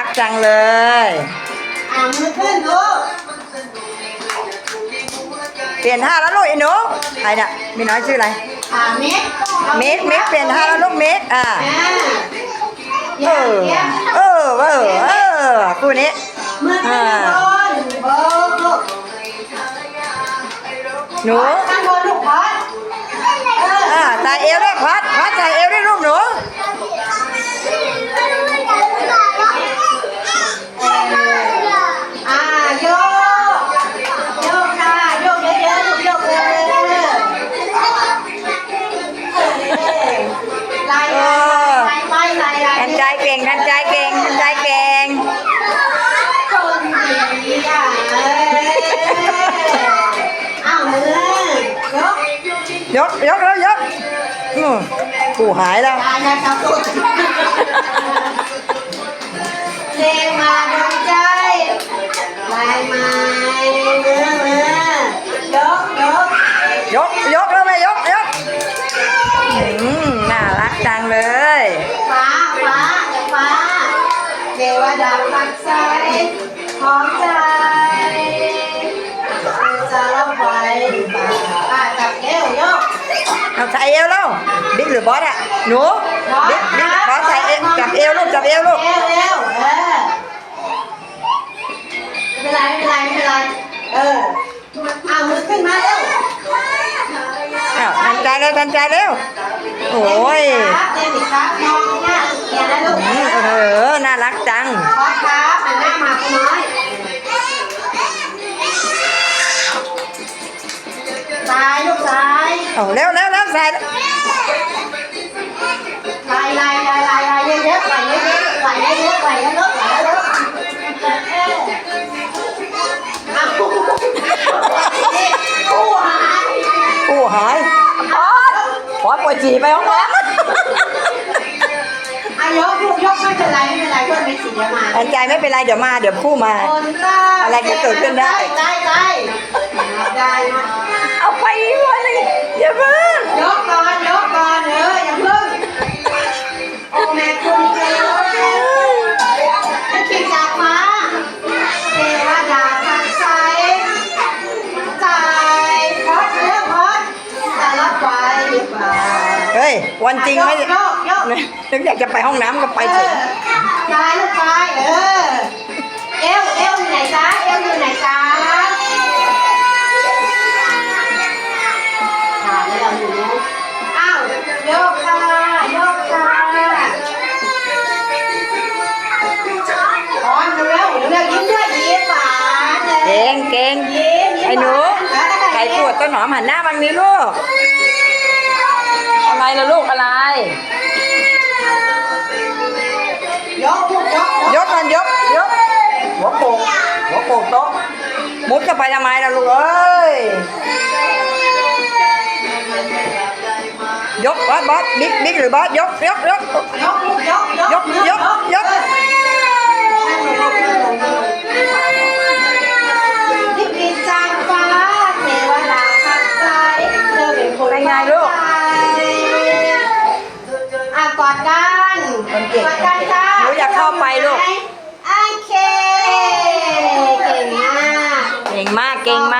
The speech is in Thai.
รักจังเลยอ่ามือขึ้นลูกเปลี่ยนท่าแล้วลูกไอ้หนูใครน่ะมีน้อยชื่ออะไรอ่าเม็ดเมกเมกเปลี่ยนท่าแล้วลูกเมกอ่าอ่าเอเยี่ยอมเยี่ยมเออเออเออคู่นี้มือขึ้นข้างบนโบกลูกหนูข้างบนลูกพอดเอออ่าใส่เอวด้วยพัดพัดใส่เอวด้วยลูกหนู ยกยกแล้วยกอืมกูหายแล้วลายนะจับตัวเพลงมา ใส่เอวแล้วบิ๊กหรือบอสอะหนูบิ๊กบิ๊กขอใส่เอวจับเอวลูกจับเอวลูกเอวเอวเออไม่เป็นไรไม่เป็นไรไม่เป็นไรเออเอามือขึ้นมาเร็วอ้าวทันใจแล้วทันใจแล้วโอ้ยเต้นอีกครับมองเนี่ยเดี๋ยวนะลูกอืมเออน่ารักจังขอครับหันหน้ามาคุณน้อย พอดปวดฉี่ไปห้องน้อายกลูกยกไม่เป็นไรไม่เป็นไรเพื่อนไม่สีเดียวมาำทันใจไม่เป็นไรเดี๋ยวมาเดี๋ยวคู่มา คนตาอะไรก็เกิดขึ้นได้ ได้ได้ได้นะเอาไปวันนี้อย่าเพิ่ง วันจริงไม่ยกยกนึกอยากจะไปห้องน้ำก็ไปเอเถออะซ้ายลูกซ้ายเออ เอวเอวอยู่ไหนจ๊ะเอวอยู่ไหนจ๊ะขาไม่เราอยู่นู้นอ้าวโยกค่ะโยกค่ะอ๋อเร็วเร็วยิ้มด้วยยิ้มหวานเลยเก่งเก่งยิ้มยิ้มไอ้หนูวานใครปวดต้นหอมหันหน้าบางนี้ลูก อะไรล่ะลูกอะไร ยกลูกยกยกกมันยกยกหัวโปกหัวโปกโต๊ะมุดเข้าไปทำไมล่ะลูกเอ้ย ยกบอสบอสบิ๊กบิ๊กหรือบอสยกยกยกยกยกยก เข้าไปลูก โอเค เก่งมาก เก่งมาก เก่งมา